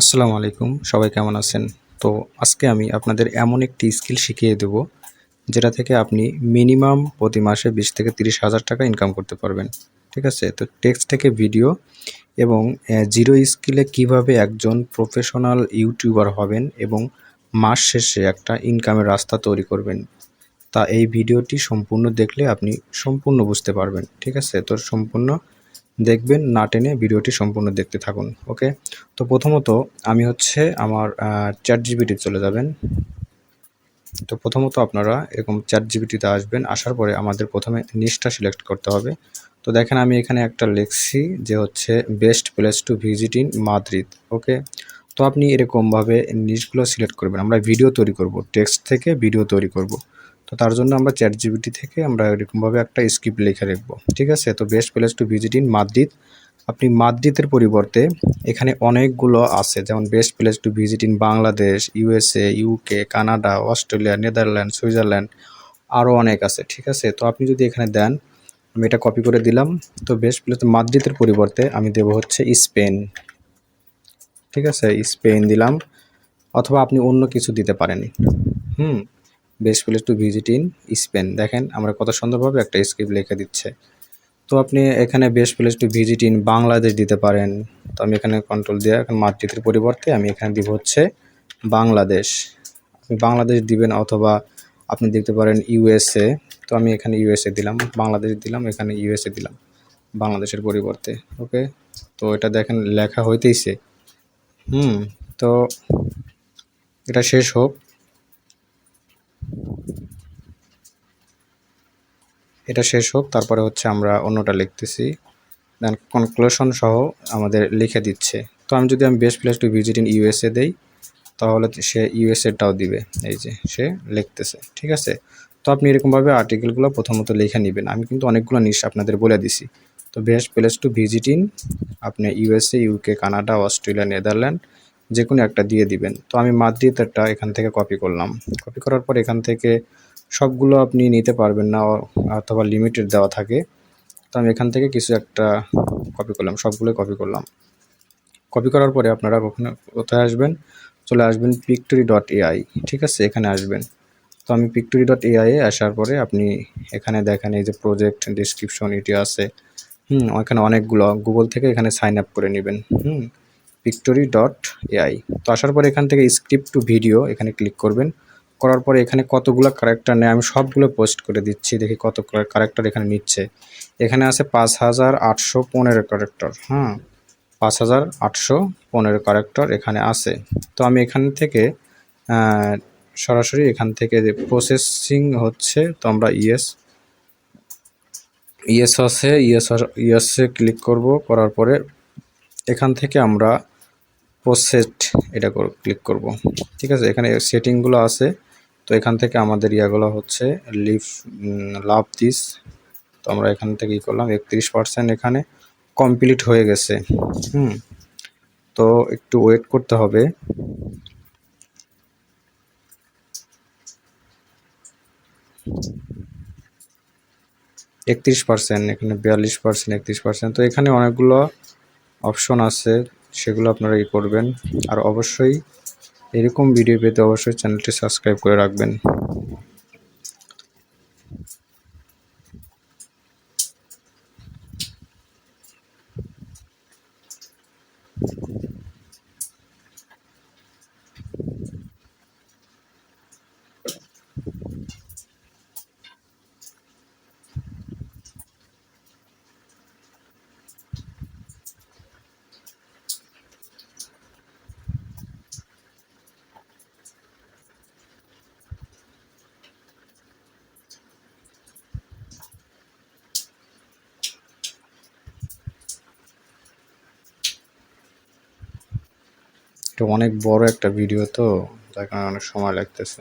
আসসালামু আলাইকুম, সবাই কেমন আছেন? তো আজকে আমি আপনাদের এমন একটি স্কিল শিখিয়ে দেব, যেটা থেকে আপনি মিনিমাম প্রতি মাসে বিশ থেকে তিরিশ হাজার টাকা ইনকাম করতে পারবেন, ঠিক আছে? তো টেক্সট থেকে ভিডিও এবং জিরো স্কিলে কীভাবে একজন প্রফেশনাল ইউটিউবার হবেন এবং মাস শেষে একটা ইনকামের রাস্তা তৈরি করবেন, তা এই ভিডিওটি সম্পূর্ণ দেখলে আপনি সম্পূর্ণ বুঝতে পারবেন, ঠিক আছে? তো সম্পূর্ণ দেখবেন, না টেনে ভিডিওটি সম্পূর্ণ দেখতে থাকুন, ওকে? তো প্রথমত আমি হচ্ছে আমার চ্যাট জিবিটি চলে যাবেন। তো প্রথমত আপনারা এরকম চ্যাট জিবিটিতে আসবেন, আসার পরে আমাদের প্রথমে নিচটা সিলেক্ট করতে হবে। তো দেখেন, আমি এখানে একটা লিখছি যে হচ্ছে best place to visit in Madrid okay? তো আপনি এরকমভাবে নিচগুলো সিলেক্ট করবেন। আমরা ভিডিও তৈরি করব টেক্সট থেকে ভিডিও তৈরি করব। তো তার জন্য আমরা চ্যাট জিবিটি থেকে আমরা এরকমভাবে একটা স্ক্রিপ্ট লিখে রাখব, ঠিক আছে? তো best place to visit in Madrid আপনি মাদ্রিদের পরিবর্তে এখানে অনেকগুলো আছে, যেমন best place to visit in Bangladesh USA UK Canada Australia Netherland Switzerland আরও অনেক আছে, ঠিক আছে? তো আপনি যদি এখানে দেন, আমি এটা কপি করে দিলাম। তো বেস্ট প্লেস মাদ্রিদের পরিবর্তে আমি দেব হচ্ছে স্পেন ঠিক আছে? স্পেন দিলাম, অথবা আপনি অন্য কিছু দিতে পারেন। হুম best place to visit in Spain. দেখেন, আমরা কত সুন্দরভাবে একটা স্ক্রিপ্ট লিখে দিচ্ছে। তো আপনি এখানে best place to visit in Bangladesh দিতে পারেন। তো আমি এখানে কন্ট্রোল দিয়ে এখন মাতৃত্বের পরিবর্তে আমি এখানে দিব হচ্ছে বাংলাদেশ। আপনি বাংলাদেশ দিবেন অথবা আপনি দেখতে পারেন ইউএসএ তো আমি এখানে ইউএসএ দিলাম, বাংলাদেশ দিলাম, এখানে ইউএসএ দিলাম বাংলাদেশের পরিবর্তে। ওকে তো এটা দেখেন লেখা হইতেইছে। হুম, তো এটা শেষ হোক। এটা শেষ হোক, তারপরে হচ্ছে আমরা অন্যটা লিখতেছি। দেন কনক্লুশন সহ আমাদের লিখে দিচ্ছে। তো আমি যদি আমি best place to visit in USA দেই, তাহলে সে ইউএসএটাও দিবে। এই যে সে লিখতেছে, ঠিক আছে? তো আপনি এরকমভাবে আর্টিকেলগুলো প্রথমত লিখে নেবেন। আমি কিন্তু অনেকগুলো নিশ আপনাদের বলে দিছি। তো best place to visit in আপনি USA UK Canada Australia Netherland যে কোনো একটা দিয়ে দিবেন। তো আমি মাদ্রিদেরটা এখান থেকে কপি করলাম। কপি করার পর এখান থেকে সবগুলো আপনি নিতে পারবেন না অথবা লিমিটেড দেওয়া থাকে। তো আমি এখান থেকে কিছু একটা কপি করলাম, সবগুলোই কপি করলাম। কপি করার পরে আপনারা কখনো কোথায় আসবেন? চলে আসবেন পিকটরি ডট এআই ঠিক আছে? এখানে আসবেন। তো আমি পিকটরি ডট এআই এ আসার পরে আপনি এখানে দেখেন এই যে প্রজেক্ট ডিসক্রিপশন এটি আছে। হুম, ওখানে অনেকগুলো গুগল থেকে এখানে সাইন আপ করে নেবেন। হুম পিকটরি ডট এআই তো আসার পরে এখান থেকে স্ক্রিপ্ট টু ভিডিও এখানে ক্লিক করবেন। করার পরে এখানে কতগুলো ক্যারেক্টার নেয়, আমি সবগুলো পোস্ট করে দিচ্ছি, দেখি কত ক্যারেক্টার এখানে নিচ্ছে। এখানে আছে পাঁচ হাজার আটশো পনেরো ক্যারেক্টার হ্যাঁ পাঁচ হাজার আটশো পনেরো ক্যারেক্টার এখানে আছে। তো আমি এখান থেকে সরাসরি এখান থেকে যে প্রসেসিং হচ্ছে, তো আমরা ইয়েস ইয়েস আছে ইয়েস ইয়েসে ক্লিক করব। করার পরে এখান থেকে আমরা প্রসেসড এটা ক্লিক করব। ঠিক আছে? এখানে সেটিংগুলো আছে। তো এখান থেকে আমাদের ইয়াগুলো হচ্ছে লিভ লাভ দিস তো আমরা এখান থেকে ই করলাম? একত্রিশ পার্সেন্ট এখানে কমপ্লিট হয়ে গেছে। হুম? তো একটু ওয়েট করতে হবে। একত্রিশ পার্সেন্ট এখানে বিয়াল্লিশ পার্সেন্ট একত্রিশ পার্সেন্ট তো এখানে অনেকগুলো অপশন আছে। সেগুলো আপনারা ই করবেন। আর অবশ্যই এরকম ভিডিও পেতে অবশ্যই চ্যানেলটি সাবস্ক্রাইব করে রাখবেন। এটা অনেক বড় একটা ভিডিও তো তার কারণে অনেক সময় লাগতেছে।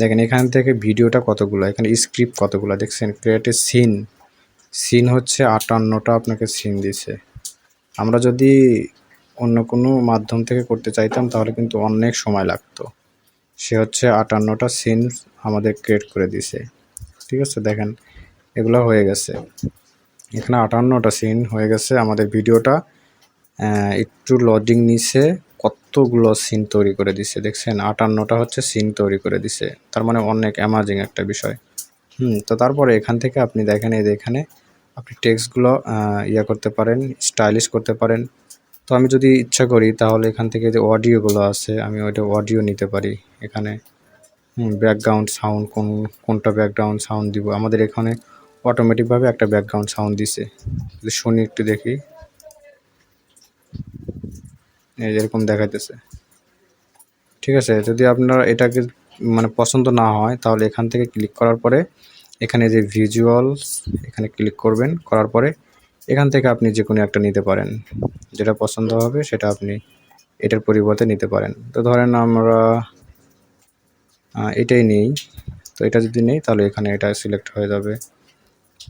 দেখেন এখান থেকে ভিডিওটা কতগুলো? এখানে স্ক্রিপ্ট কতগুলো? দেখছেন ক্রিয়েট এ সিন সিন হচ্ছে আটান্নটা আপনাকে সিন দিছে। আমরা যদি অন্য কোনো মাধ্যম থেকে করতে চাইতাম, তাহলে কিন্তু অনেক সময় লাগতো। সে হচ্ছে আটান্নটা সিন আমাদের ক্রিয়েট করে দিছে। ঠিক আছে, দেখেন, এগুলো হয়ে গেছে। এখানে আটান্নটা সিন হয়ে গেছে আমাদের ভিডিওটা। একটু লজিং নিছে। কতগুলো সিন তৈরি করে দিছে, দেখছেন? আটান্নটা হচ্ছে সিন তৈরি করে দিছে। তার মানে অনেক অ্যামাজিং একটা বিষয়। হুম, তো তারপরে এখান থেকে আপনি দেখেন, এই এখানে আপনি টেক্সটগুলো ইয়া করতে পারেন স্টাইলিশ করতে পারেন। তো আমি যদি ইচ্ছা করি, তাহলে এখান থেকে যে অডিওগুলো আছে, আমি ওইটা অডিও নিতে পারি এখানে। ব্যাকগ্রাউন্ড সাউন্ড কোন, কোনটা ব্যাকগ্রাউন্ড সাউন্ড দিব? আমাদের এখানে অটোমেটিকভাবে একটা ব্যাকগ্রাউন্ড সাউন্ড দিছে। শুনি একটু দেখি। এরকম দেখাইতেছে। ঠিক আছে, যদি আপনার এটাকে মানে পছন্দ না হয়, তাহলে এখান থেকে ক্লিক করার পরে এখানে যে ভিজুয়ালস এখানে ক্লিক করবেন, করার পরে এখান থেকে আপনি যে কোনো একটা নিতে পারেন। যেটা পছন্দ হবে সেটা আপনি এটার পরিবর্তে নিতে পারেন। তো ধরেন আমরা এটাই নেই। তো এটা যদি নেই, তাহলে এখানে এটা সিলেক্ট হয়ে যাবে।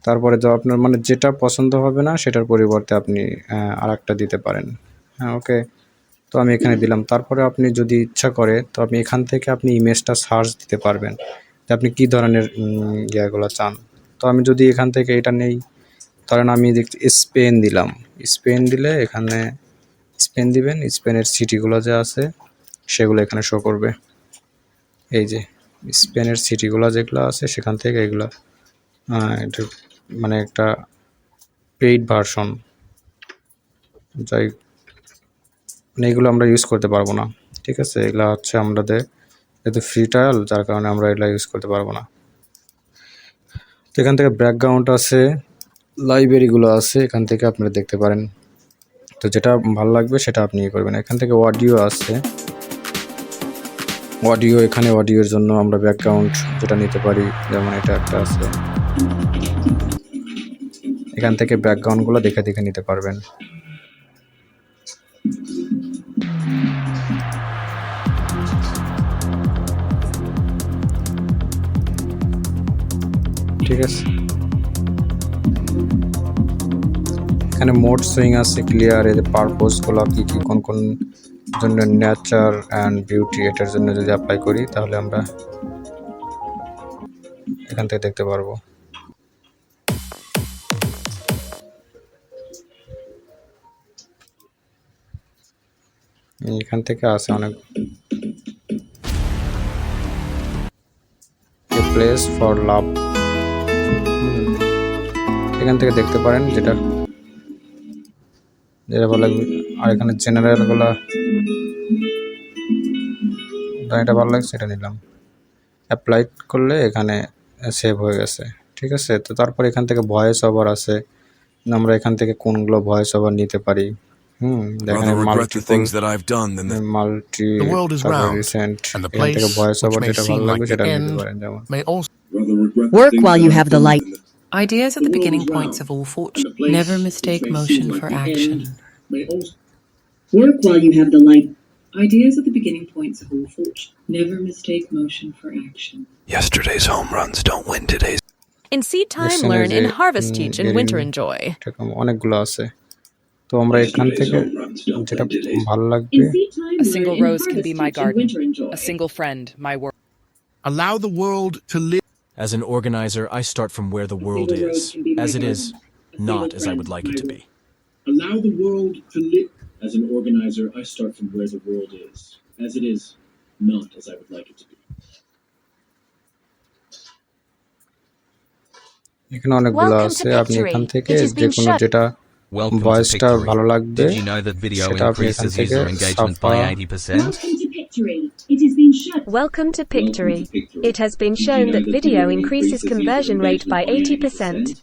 তারপরে তো আপনার মানে যেটা পছন্দ হবে না, সেটার পরিবর্তে আপনি আর দিতে পারেন। হ্যাঁ ওকে তো আমি এখানে দিলাম। তারপরে আপনি যদি ইচ্ছা করে, তো আপনি এখান থেকে আপনি ইমেজটা সার্চ দিতে পারবেন যে আপনি কী ধরনের ইয়েগুলো চান। তো আমি যদি এখান থেকে এটা নেই, ধরেন আমি দেখছি স্পেন দিলাম। স্পেন দিলে এখানে স্পেন দিবেন, স্পেনের সিটিগুলো যে আছে, সেগুলো এখানে শো করবে। এই যে, স্পেনের সিটিগুলো যেগুলো আছে, সেখান থেকে এগুলো মানে একটা পেইড ভার্সন যাই মানে এগুলো আমরা ইউজ করতে পারব না। ঠিক আছে? এগুলো হচ্ছে আমাদের যেহেতু ফ্রি ট্রায়াল যার কারণে আমরা এগুলো ইউজ করতে পারব না। তো এখান থেকে ব্যাকগ্রাউন্ড আছে লাইব্রেরিগুলো আছে, এখান থেকে আপনারা দেখতে পারেন। তো যেটা ভালো লাগবে সেটা আপনি ইয়ে করবেন। এখান থেকে অডিও আছে। অডিও এখানে অডিওর জন্য আমরা ব্যাকগ্রাউন্ড যেটা নিতে পারি, যেমন এটা একটা আছে। এখান থেকে ব্যাকগ্রাউন্ডগুলো দেখে দেখে নিতে পারবেন। ঠিক আছে। এখানে মোড সুইং আছে, ক্লিয়ার এর পারপোজগুলো কী কী, কোন কোন জন্য নেচার অ্যান্ড বিউটি, এটার জন্য যদি অ্যাপ্লাই করি, তাহলে আমরা এখান থেকে দেখতে পারব। এখান থেকে আছে অনেক প্লেস ফর লাভ এখান থেকে দেখতে পারেন যেটা যেটা ভালো লাগবে। আর এখানে জেনারেলগুলো এটা ভালো লাগছে এটা নিলাম। অ্যাপ্লাই করলে এখানে সেভ হয়ে গেছে ঠিক আছে? তো তারপর এখান থেকে ভয়েস ওভার আছে। আমরা এখান থেকে কোনগুলো ভয়েস ওভার নিতে পারি? হুম দেখেন মাল্টি রিসেন্ট এখান থেকে ভয়েস ওভার যেটা ভালো লাগবে সেটা নিতে পারেন যেমন। Work while you have the light. Ideas are the beginning points of all fortune. Never mistake motion for action. Work while you have the light. Ideas are the beginning points of all fortune. Never mistake motion for action. yesterday's home runs don't win today's. In seed time, Listen, learn. is In it, harvest, mm, teach. In getting- winter, enjoy. এরকম অনেকগুলো আছে তো আমরা এখান থেকে যেটা ভালো লাগবে In seed time, A learn. single In rose can harvest, be my teach. In garden. winter, enjoy. A single friend, my world. allow the world to live. As an organizer, I start from where the world single is, road can be my as it is, garden. A not single as I would friend, like it my to world. be. Allow the world to live. As an organizer, I start from where the world is, as it is, not as I would like it to be. এখানে অনেকগুলো Welcome to আছে আপনি Pictory. এখান থেকে It has যে been কোনো shut- যেটা Welcome to ভয়েসটা Pictory. ভালো লাগবে Did you know that video সেটা আপনি এখান increases থেকে user engagement Safa by 80%? Welcome to Pictory. It has been shut. Welcome to Pictory. It has been shown that video increases conversion rate by 80%.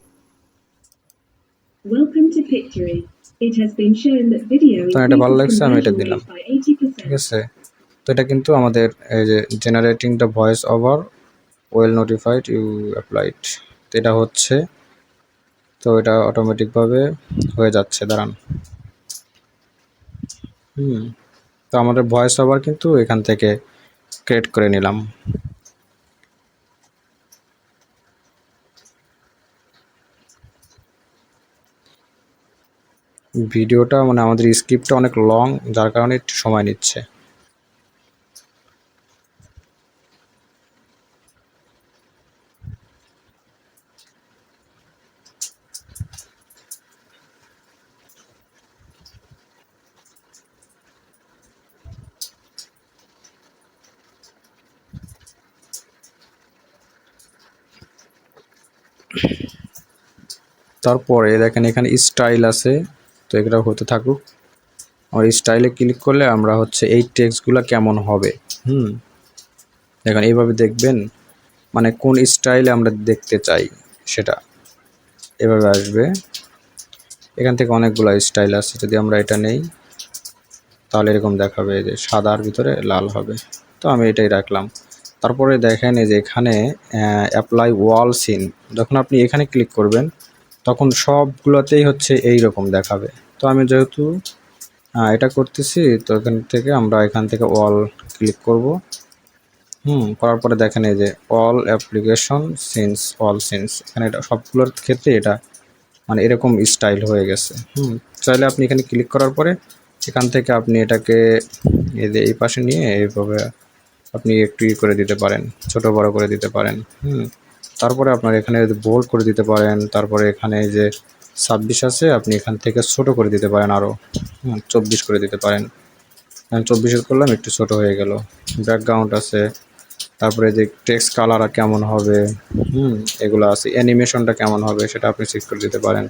Welcome to Pictory. It has been shown that video তো এটা ভালো increases লাগছে আমি এটা conversion দিলাম rate by 80%. ঠিক আছে তো এটা কিন্তু আমাদের এই যে generating the voice over well notified you applied তো এটা হচ্ছে তো এটা অটোমেটিকভাবে হয়ে যাচ্ছে দাঁড়ান হুম তো আমাদের ভয়েস ওভার কিন্তু এখান থেকে ক্রিয়েট করে নিলাম। ভিডিওটা মানে আমাদের স্ক্রিপ্টটা অনেক লং যার কারণে একটু সময় নিচ্ছে। তারপরে দেখেন এখানে স্টাইল আছে, তো এগুলো হতে থাকুক। আর স্টাইলে ক্লিক করলে আমরা হচ্ছে এই টেক্সটগুলো কেমন হবে, হুম? দেখেন এইভাবে দেখবেন মানে কোন স্টাইলে আমরা দেখতে চাই সেটা। এভাবে আসবে। এখান থেকে অনেকগুলো স্টাইল আছে, যদি আমরা এটা নেই, তাহলে এরকম দেখাবে যে সাদার ভিতরে লাল হবে। তো আমি এটাই রাখলাম। তারপরে দেখেন এই যে এখানে অ্যাপ্লাই ওয়াল সিন যখন আপনি এখানে ক্লিক করবেন, তখন সবগুলোতেই হচ্ছে এই রকম দেখাবে। তো আমি যেহেতু এটা করতেছি, তো এখান থেকে আমরা এখান থেকে অল ক্লিক করব। হুম, করার পরে দেখেন এই যে all application scenes all scenes এখানে এটা সবগুলোর ক্ষেত্রে এটা মানে এরকম স্টাইল হয়ে গেছে। হুম, চাইলে আপনি এখানে ক্লিক করার পরে, এখান থেকে আপনি এটাকে এই পাশে নিয়ে এইভাবে আপনি একটু করে দিতে পারেন, ছোট বড় করে দিতে পারেন, হুম। তারপরে আপনার এখানে বোল্ড করে দিতে পারেন, তারপরে এখানে যে ছাব্বিশ আছে, আপনি এখান থেকে ছোট করে দিতে পারেন আরও চব্বিশ করে দিতে পারেন। চব্বিশে করলাম, একটু ছোট হয়ে গেল। ব্যাকগ্রাউন্ড আছে, তারপরে যে টেক্সট কালার কেমন হবে, হুম, এগুলো আছে অ্যানিমেশনটা কেমন হবে, সেটা আপনি চেক করে দিতে পারেন।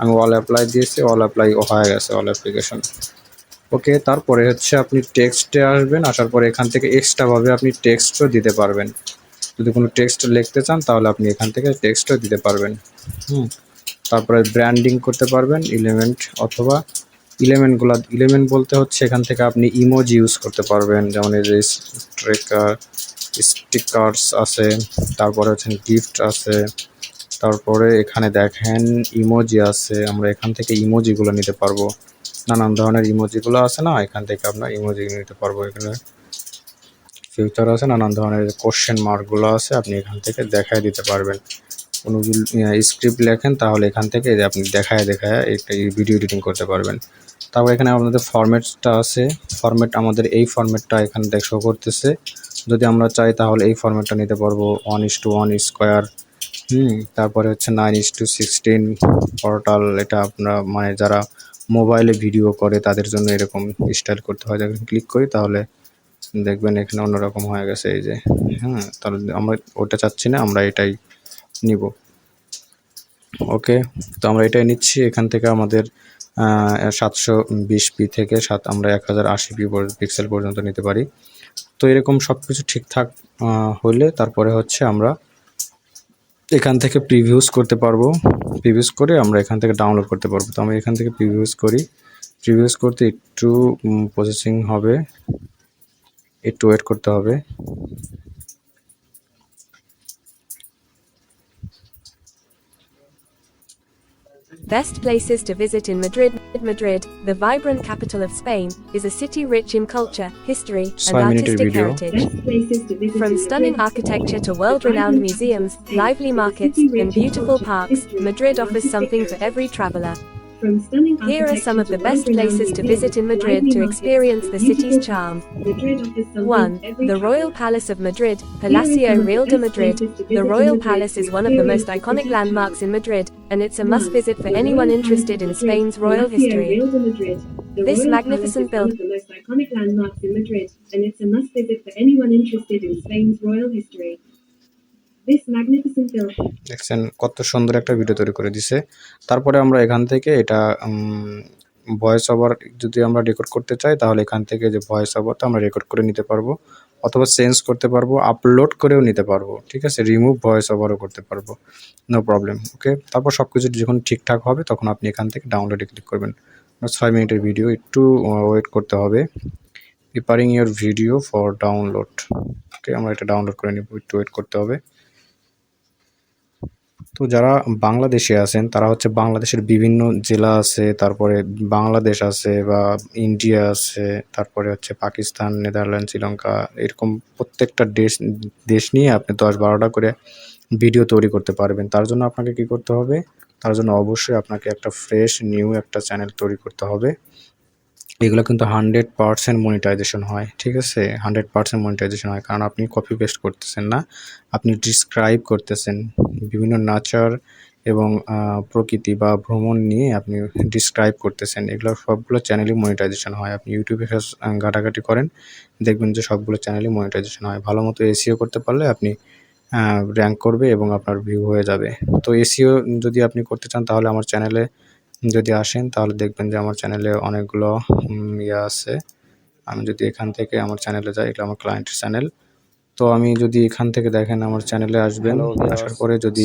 আমি অল অ্যাপ্লাই দিয়েছি অল অ্যাপ্লাই হয়ে গেছে অল অ্যাপ্লিকেশন ওকে তারপরে হচ্ছে আপনি টেক্সটে আসবেন আসার পরে এখান থেকে এক্সট্রাভাবে আপনি টেক্সটও দিতে পারবেন। যদি কোনো টেক্সট লিখতে চান তাহলে আপনি এখান থেকে টেক্সটও দিতে পারবেন। হুম। তারপরে ব্র্যান্ডিং করতে পারবেন ইলেমেন্ট অথবা ইলেমেন্টগুলো ইলেমেন্ট বলতে হচ্ছে এখান থেকে আপনি ইমোজি ইউজ করতে পারবেন। যেমন এই যে স্ট্রেকার স্টিকার্স আছে তারপরে হচ্ছে গিফট আছে তারপরে এখানে দেখেন ইমোজি আছে আমরা এখান থেকে ইমোজিগুলো নিতে পারব। নানান ধরনের ইমোজিগুলো আছে না, এখান থেকে আপনার ইমোজি নিতে পারব এখানে। ফিউচার আছে, নানান ধরনের কোশ্চেন মার্কগুলো আছে, আপনি এখান থেকে দেখায় দিতে পারবেন। কোনো স্ক্রিপ্ট লেখেন, তাহলে এখান থেকে আপনি দেখায় দেখায় একটা ভিডিও এডিটিং করতে পারবেন। তারপর এখানে আপনাদের ফরম্যাটটা আছে। ফরম্যাট আমাদের এই ফরম্যাটটা এখানে দেখ করতেছে। যদি আমরা চাই, তাহলে এই ফরম্যাটটা নিতে পারব। One is to one square hmm, তারপরে হচ্ছে nine is to sixteen portal এটা আপনারা মানে যারা মোবাইলে ভিডিও করে, তাদের জন্য এরকম স্টাইল করতে হয়। যখন ক্লিক করি, তাহলে দেখবেন এখানে অন্যরকম হয়ে গেছে এই যে হ্যাঁ তাহলে আমরা ওটা চাচ্ছি না, আমরা এটাই নিব। ওকে, তো আমরা এটাই নিচ্ছি। এখান থেকে আমাদের সাতশো বিশ পি থেকে সাত, আমরা এক হাজার আশি পি পিক্সেল পর্যন্ত নিতে পারি। তো এরকম সব কিছু ঠিকঠাক হলে তারপরে হচ্ছে আমরা এখান থেকে প্রিভিউস করতে পারব। প্রিভিউস করে আমরা এখান থেকে ডাউনলোড করতে পারব। তো আমি এখান থেকে প্রিভিউস করি। প্রিভিউস করতে একটু প্রসেসিং হবে। একটু ওয়েট করতে হবে। Best places to visit in Madrid. Madrid, the vibrant capital of Spain, is a city rich in culture, history, and artistic heritage. Best places to visit From stunning architecture to world renowned museums, lively markets, and beautiful parks, Madrid offers something for every traveler. Here are some of the best places to visit in Madrid to experience the city's charm. parks. Madrid offers something 1. The Royal. Palace of Madrid, Palacio some of the Real de Madrid. The Royal Palace is one of the most iconic landmarks in Madrid, and it's a must visit for anyone interested in Spain's royal history. Real de Madrid. The This magnificent building is one of the most iconic landmarks in Madrid, and it's a must visit for anyone interested in Spain's royal history. দেখছেন, কত সুন্দর একটা video তৈরি করে দিছে। তারপরে আমরা এখান থেকে এটা ভয়েস ওভার যদি আমরা রেকর্ড করতে চাই, তাহলে এখান থেকে যে ভয়েস ওভারটা আমরা রেকর্ড করে নিতে পারব। অথবা চেঞ্জ করতে পারব আপলোড করেও নিতে পারব। ঠিক আছে? রিমুভ ভয়েস ওভারও করতে পারব। নো প্রবলেম ওকে তারপর সব কিছু যখন ঠিকঠাক হবে, তখন আপনি এখান থেকে ডাউনলোডে ক্লিক করবেন। ছয় মিনিটের ভিডিও একটু ওয়েট করতে হবে। Preparing your video for download okay আমরা এটা ডাউনলোড করে নিব, একটু ওয়েট করতে হবে। তো যারা বাংলাদেশে আছেন, তারা হচ্ছে বাংলাদেশের বিভিন্ন জেলা আছে, তারপরে বাংলাদেশ আছে বা ইন্ডিয়া আছে, তারপরে হচ্ছে পাকিস্তান, নেদারল্যান্ড, শ্রীলঙ্কা, এরকম প্রত্যেকটা দেশ দেশ নিয়ে আপনি দশ বারোটা করে ভিডিও তৈরি করতে পারবেন। তার জন্য আপনাকে কি করতে হবে? তার জন্য অবশ্যই আপনাকে একটা ফ্রেশ নিউ একটা চ্যানেল তৈরি করতে হবে। এগুলো কিন্তু হান্ড্রেড পারসেন্ট মনিটাইজেশন হয়, ঠিক আছে? হান্ড্রেড পারসেন্ট মনিটাইজেশন হয়, কারণ আপনি কপি পেস্ট করতেছেন না, আপনি ডিসক্রাইব করতেছেন বিভিন্ন নাচার এবং প্রকৃতি বা ভ্রমণ নিয়ে আপনি ডিসক্রাইব করতেছেন। এগুলো সবগুলো চ্যানেলই মনিটাইজেশন হয়। আপনি ইউটিউবে ঘাটাঘাটি করেন, দেখবেন যে সবগুলো চ্যানেলই মনিটাইজেশন হয়। ভালো মতো এসিও করতে পারলে আপনি র্যাঙ্ক করবে এবং আপনার ভিউ হয়ে যাবে। তো এসিও যদি আপনি করতে চান, তাহলে আমার চ্যানেলে যদি আসেন তাহলে দেখবেন যে আমার চ্যানেলে অনেকগুলো ইয়ে আছে। আমি যদি এখান থেকে আমার চ্যানেলে যাই এটা আমার ক্লায়েন্টের চ্যানেল তো আমি যদি এখান থেকে দেখেন আমার চ্যানেলে আসবেন আসার পরে যদি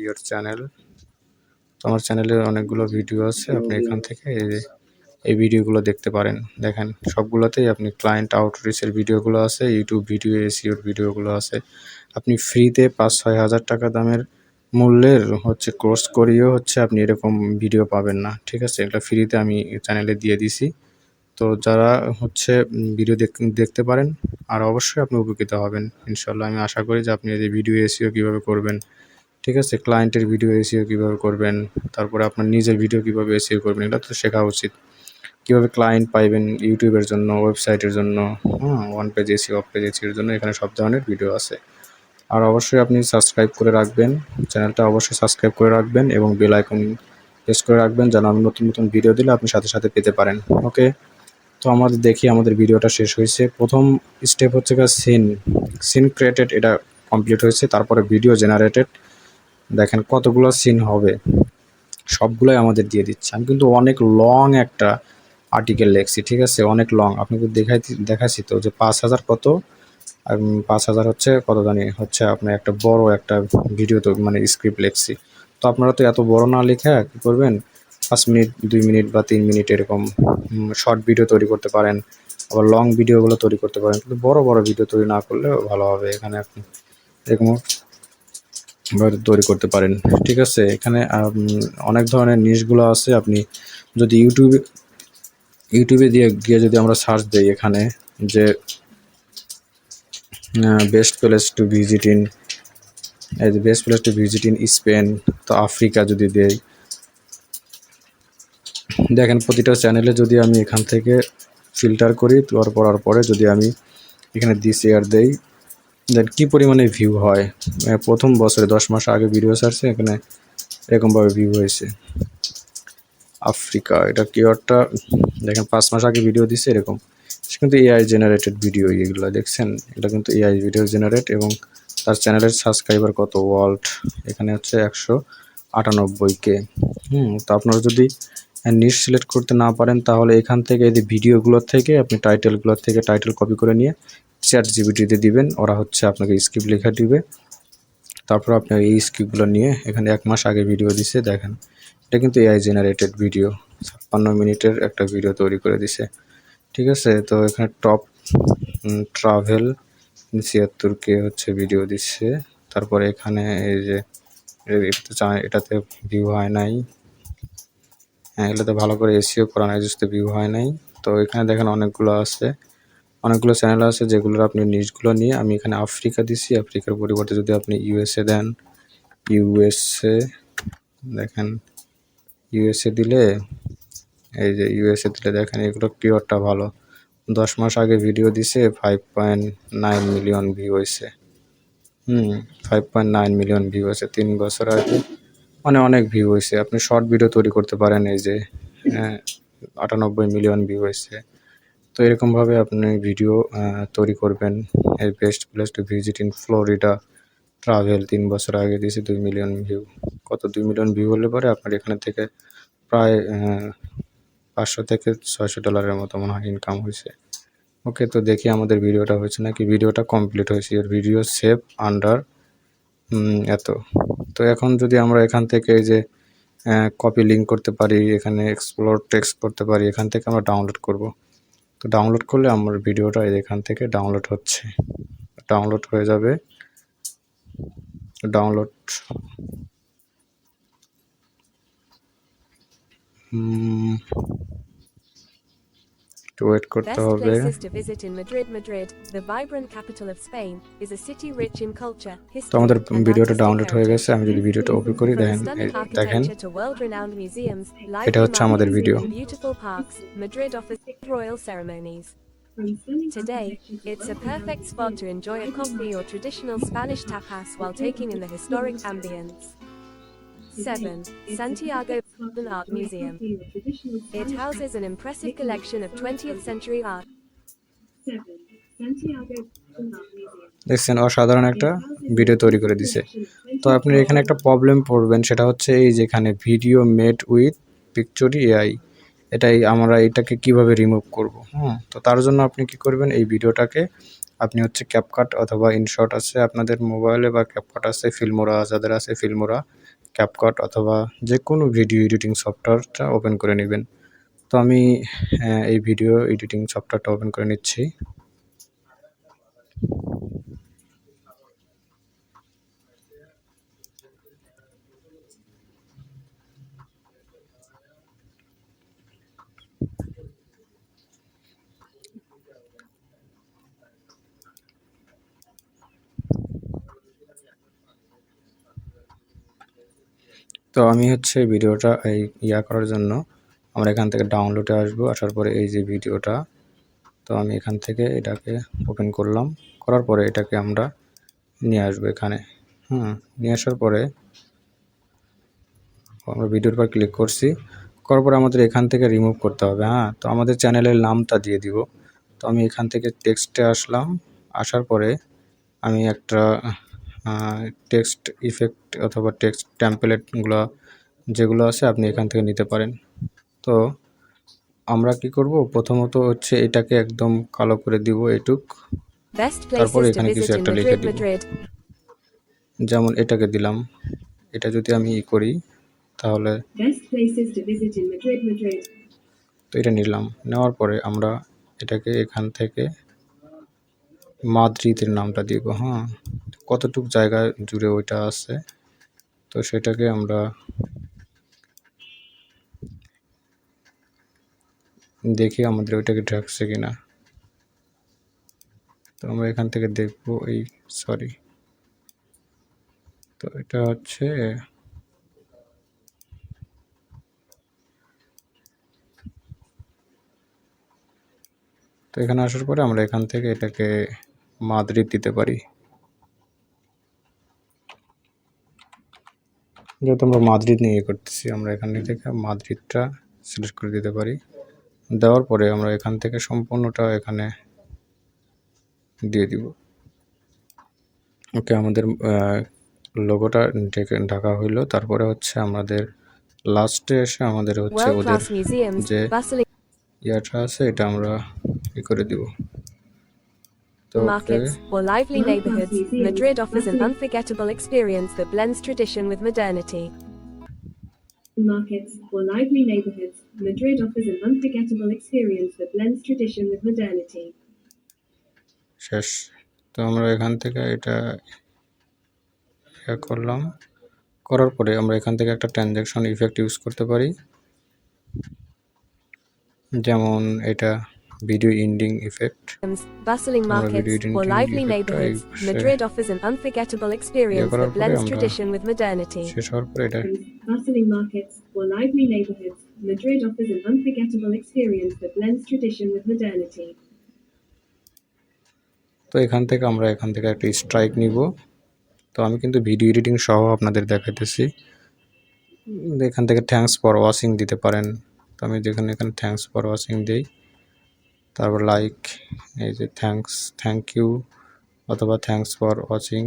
ইয়োর চ্যানেল তো আমার চ্যানেলে অনেকগুলো ভিডিও আছে। আপনি এখান থেকে এই এই ভিডিওগুলো দেখতে পারেন। দেখেন সবগুলোতেই আপনি ক্লায়েন্ট আউটরিচের ভিডিওগুলো আছে ইউটিউব ভিডিও এসিওর ভিডিওগুলো আছে। আপনি ফ্রিতে পাঁচ ছয় হাজার টাকা দামের মূল্যের হচ্ছে কোর্স করিয়েও হচ্ছে আপনি এরকম ভিডিও পাবেন না, ঠিক আছে? এটা ফ্রিতে আমি চ্যানেলে দিয়ে দিছি। তো যারা হচ্ছে ভিডিও দেখতে পারেন, আর অবশ্যই আপনি উপকৃত হবেন ইনশাল্লাহ আমি আশা করি যে আপনি এই যে ভিডিও এসিও কীভাবে করবেন, ঠিক আছে? ক্লায়েন্টের ভিডিও এসিও কীভাবে করবেন, তারপরে আপনার নিজের ভিডিও কীভাবে এসিও করবেন, এটা তো শেখা উচিত। কীভাবে ক্লায়েন্ট পাইবেন ইউটিউবের জন্য ওয়েবসাইটের জন্য হ্যাঁ on page SEO off page এসির জন্য, এখানে সব ধরনের ভিডিও আছে। আর অবশ্যই আপনি সাবস্ক্রাইব করে রাখবেন। চ্যানেলটা অবশ্যই সাবস্ক্রাইব করে রাখবেন এবং বেল আইকন প্রেস করে রাখবেন যেন আমি নতুন নতুন ভিডিও দিলে আপনি সাথে সাথে পেতে পারেন। ওকে তো আমাদের দেখি আমাদের ভিডিওটা শেষ হয়েছে। প্রথম স্টেপ হচ্ছে গা সিন সিন ক্রিয়েটেড এটা কমপ্লিট হয়েছে, তারপরে ভিডিও জেনারেটেড দেখেন কতগুলো সিন হবে। সবগুলোই আমাদের দিয়ে দিচ্ছে। আমি কিন্তু অনেক লং একটা আর্টিকেল লেখছি, ঠিক আছে? অনেক লং আপনাকে দেখাই দেখাচ্ছি তো যে পাঁচ হাজার কত? পাঁচ হাজার হচ্ছে, কত জানি হচ্ছে আপনার একটা বড় একটা ভিডিও তো মানে স্ক্রিপ্ট লিখছি। তো আপনারা তো এত বড় না লেখা কী করবেন? পাঁচ মিনিট, দুই মিনিট বা তিন মিনিট এরকম শর্ট ভিডিও তৈরি করতে পারেন, আবার লং ভিডিওগুলো তৈরি করতে পারেন। কিন্তু বড় বড় ভিডিও তৈরি না করলেও ভালো হবে এখানে আপনি এরকম তৈরি করতে পারেন। ঠিক আছে, এখানে অনেক ধরনের নিউজগুলো আছে। আপনি যদি ইউটিউবে ইউটিউবে দিয়ে, গিয়ে যদি আমরা সার্চ দিই এখানে যে best place to visit in যে best place to visit in Spain তো আফ্রিকা যদি দেই। দেখেন, প্রতিটা চ্যানেলে যদি আমি এখান থেকে ফিল্টার করি, তোর পড়ার পরে যদি আমি এখানে দিস এয়ার দেই, দেন কী পরিমাণে ভিউ হয়? প্রথম বছরে দশ মাস আগে ভিডিও ছাড়ছে, এখানে এরকমভাবে ভিউ হয়েছে। আফ্রিকা, এটা কিওয়ার্ডটা দেখেন, পাঁচ মাস আগে ভিডিও দিছে, এরকম। কিন্তু এআই জেনারেটেড ভিডিও এগুলো দেখছেন? এটা কিন্তু এআই ভিডিও জেনারেট এবং তার চ্যানেলের সাবস্ক্রাইবার কত? ওয়ার্ল্ড এখানে হচ্ছে একশো আটানব্বই কে হুম, তো আপনারা যদি নিট সিলেক্ট করতে না পারেন, তাহলে এখান থেকে এই ভিডিওগুলোর থেকে, আপনি টাইটেলগুলোর থেকে টাইটেল কপি করে নিয়ে চ্যাট জিবিটিতে দিবেন। ওরা হচ্ছে আপনাকে স্ক্রিপ্ট লেখা দিবে। তারপর আপনি এই স্ক্রিপ্টগুলো নিয়ে এখানে এক মাস আগে ভিডিও দিছে, দেখেন। এটা কিন্তু এআই জেনারেটেড ভিডিও ছাপ্পান্ন মিনিটের একটা ভিডিও তৈরি করে দিছে। ঠিক আছে? তো এখানে টপ ট্রাভেল, ছিয়াত্তর কে হচ্ছে ভিডিও দিচ্ছে। তারপরে এখানে এই যে এটাতে ভিউ হয় নাই। হ্যাঁ এগুলোতে ভালো করে এসিও করা নাই just ভিউ হয় নাই। তো এখানে দেখেন অনেকগুলো আছে। অনেকগুলো চ্যানেল আছে যেগুলোর আপনি নিউজগুলো নিয়ে আমি এখানে আফ্রিকা দিছি। আফ্রিকার পরিবর্তে যদি আপনি ইউএসএ দেন ইউএসএ দেখেন ইউএসএ দিলে এই যে ইউএসএ দিলে দেখেন এগুলো পিওরটা ভালো। দশ মাস আগে ভিডিও দিছে five point nine million view হয়েছে হুম five point nine million view হয়েছে তিন বছর আগে। মানে অনেক ভিউ হয়েছে আপনি শর্ট ভিডিও তৈরি করতে পারেন এই যে আহ, আটানব্বই মিলিয়ন ভিউ হয়েছে তো এরকমভাবে আপনি ভিডিও তৈরি করবেন। এই best place to visit in Florida travel তিন বছর আগে দিয়েছে দুই মিলিয়ন ভিউ কত দুই মিলিয়ন ভিউ হলে পরে আপনার এখানে থেকে প্রায় পাঁচশো থেকে ছয়শো ডলারের মতো মনে হয় ইনকাম হয়েছে। ওকে তো দেখি আমাদের ভিডিওটা হয়েছে নাকি? ভিডিওটা কমপ্লিট হয়েছে। এর ভিডিও সেভ আন্ডার এত। তো এখন যদি আমরা এখান থেকে এই যে কপি লিঙ্ক করতে পারি, এখানে এক্সপ্লোর টেক্সট করতে পারি, এখান থেকে আমরা ডাউনলোড করব। তো ডাউনলোড করলে আমার ভিডিওটা এখান থেকে ডাউনলোড হচ্ছে। ডাউনলোড হয়ে যাবে। ডাউনলোড একটু ওয়েট করতে Best হবে places to visit in Madrid. Madrid, the vibrant capital of Spain, is a city rich in culture, তো history, আমাদের and ভিডিওটা artistic ডাউনলোড হয়ে heritage. গেছে আমি যদি ভিডিওটা ওপেন করি From দেখেন stunning এই- দেখেন architecture to world-renowned museums, এটা lively হচ্ছে আমাদের markets, video and beautiful parks, Madrid offers royal ceremonies. From stunning Today, architecture to it's a world-renowned perfect spot to enjoy a coffee or traditional Spanish tapas while taking in the historic ambience. 7. Santiago Art Museum. It houses an impressive collection of 20th century art. দেখছেন, অসাধারণ একটা video তৈরি করে দিছে তো আপনি এখানে একটা প্রবলেম পড়বেন, সেটা হচ্ছে এই যেখানে video made with picture AI এটাই আমরা এটাকে কীভাবে রিমুভ করব, হুম তো তার জন্য আপনি কি করবেন, এই ভিডিওটাকে আপনি হচ্ছে ক্যাপকাট অথবা ইনশট আছে, আপনাদের মোবাইলে বা ক্যাপকাট আছে ফিল্মোরা যাদের আছে ফিল্মোরা ক্যাপকাট অথবা যে কোনো ভিডিও এডিটিং সফটওয়্যারটা ওপেন করে নেবেন। তো আমি এই ভিডিও এডিটিং সফটওয়্যারটা ওপেন করে নিচ্ছি। তো আমি হচ্ছে ভিডিওটা এই ইয়া করার জন্য আমরা এখান থেকে ডাউনলোডে আসব, আসার পরে এই যে ভিডিওটা, তো আমি এখান থেকে এটাকে ওপেন করলাম। করার পরে এটাকে আমরা নিয়ে আসব এখানে। হুম, নিয়ে আসার পরে আমরা ভিডিওর পর ক্লিক করছি। করার পরে আমাদের এখান থেকে রিমুভ করতে হবে হ্যাঁ? তো আমাদের চ্যানেলের নামটা দিয়ে দিব। তো আমি এখান থেকে টেক্সটে আসলাম। আসার পরে আমি একটা টেক্সট ইফেক্ট অথবা টেক্সট ট্যাম্পলেটগুলো যেগুলো আছে আপনি এখান থেকে নিতে পারেন। তো আমরা কি করব? প্রথমত হচ্ছে এটাকে একদম কালো করে দিব এটুক। তারপরে এখানে কিছু একটা লিখে. দিব। যেমন এটাকে দিলাম। এটা যদি আমি ই করি তাহলে. তো এটা নিলাম। নেওয়ার পরে আমরা এটাকে এখান থেকে মাদ্রিদের নামটা দিব হ্যাঁ। কতটুক জায়গা জুড়ে ওইটা আছে? তো সেটাকে আমরা দেখি আমাদের ওইটাকে ঢাকছে কিনা। তো আমরা এখান থেকে দেখব এই সরি তো এটা হচ্ছে তো এখানে আসার পরে আমরা এখান থেকে এটাকে মাদ্রিদ দিতে পারি। যেহেতু আমরা মাদ্রিদ নিয়ে ইয়ে করতেছি আমরা এখান থেকে মাদ্রিদটা সিলেক্ট করে দিতে পারি। দেওয়ার পরে আমরা এখান থেকে সম্পূর্ণটা এখানে দিয়ে দিব। ওকে আমাদের লোগোটা ঢাকা হইল। তারপরে হচ্ছে আমাদের লাস্টে এসে আমাদের হচ্ছে ওদের যে ইয়াটা আছে এটা আমরা ই করে দিব। Markets, or lively neighborhoods, Madrid offers an unforgettable experience that blends tradition with modernity. Markets or lively neighborhoods, Madrid offers an unforgettable experience that blends tradition with modernity. শেষ তো আমরা এখান থেকে এটা ইয়া করলাম করার পরে আমরা এখান থেকে একটা ট্রানজ্যাকশন ইফেক্ট ইউজ করতে পারি যেমন এটা video ending effect Bustling markets, video or lively neighborhoods, Madrid offers an unforgettable experience that blends tradition with modernity. Bustling markets or lively neighborhoods, Madrid offers an unforgettable experience that blends tradition with modernity. তো এখান থেকে আমরা এখান থেকে একটা strike নিব তো আমি কিন্তু ভিডিও এডিটিং সহ আপনাদের দেখাইতেছি এখান থেকে থ্যাঙ্কস ফর ওয়াচিং দিতে পারেন তো আমি যেখানে এখানে থ্যাঙ্কস ফর ওয়াচিং দিই তারপর লাইক এই যে থ্যাঙ্কস থ্যাংক ইউ অথবা থ্যাঙ্কস ফর ওয়াচিং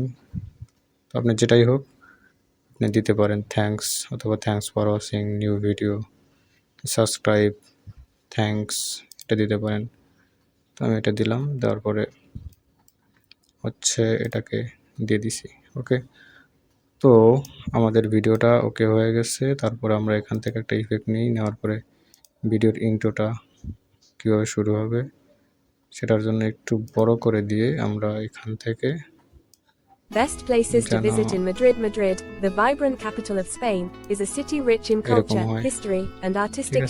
তো আপনি যেটাই হোক, আপনি দিতে পারেন থ্যাঙ্কস অথবা thanks for watching new video subscribe thanks এটা দিতে পারেন। তো আমি এটা দিলাম, দেওয়ার পরে হচ্ছে এটাকে দিয়ে দিছি ওকে তো আমাদের ভিডিওটা ওকে হয়ে গেছে, তারপরে আমরা এখান থেকে একটা ইফেক্ট নিই, নেওয়ার পরে ভিডিওর ইন্ট্রোটা কীভাবে শুরু হবে সেটার জন্য একটু বড় করে দিয়ে আমরা এখান থেকে Best places to visit in Madrid. Madrid, the vibrant capital of Spain, is a city rich in culture, history, and artistic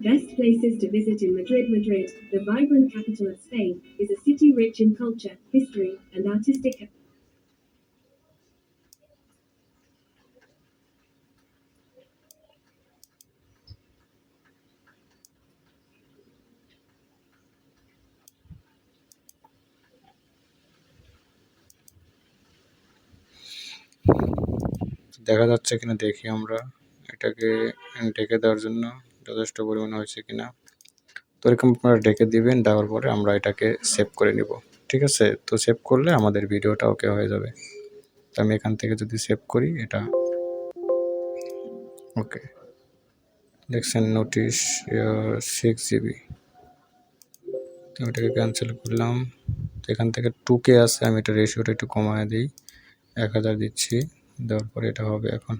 Best places to visit in Madrid. Madrid, the vibrant capital of Spain, is a city rich in culture, history, and artistic. দেখা যাচ্ছে কিনা দেখি আমরা। এটাকে ঢেকে দেওয়ার জন্য যথেষ্ট পরিমাণে হয়েছে কিনা। তো এরকম আপনারা ঢেকে দিবেন, দেওয়ার পরে আমরা এটাকে সেভ করে নিব। ঠিক আছে? তো সেভ করলে আমাদের ভিডিওটা ওকে হয়ে যাবে। তো আমি এখান থেকে যদি সেভ করি, এটা ওকে দেখছেন নোটিশ সিক্স জিবি তো এটাকে ক্যান্সেল করলাম। তো এখান থেকে টু কে আছে, আমি এটা রেশিওটা একটু কমায় দিই। এক হাজার দিচ্ছি, দেওয়ার পরে এটা হবে এখন।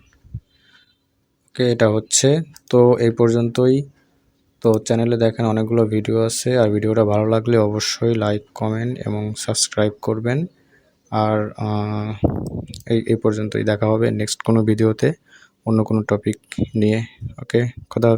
ওকে, এটা হচ্ছে। তো এই পর্যন্তই। তো চ্যানেলে দেখেন অনেকগুলো ভিডিও আছে, আর ভিডিওটা ভালো লাগলে অবশ্যই লাইক, কমেন্ট এবং সাবস্ক্রাইব করবেন। আর এই এই পর্যন্তই। দেখা হবে নেক্সট কোনো ভিডিওতে অন্য কোনো টপিক নিয়ে। ওকে, খোদা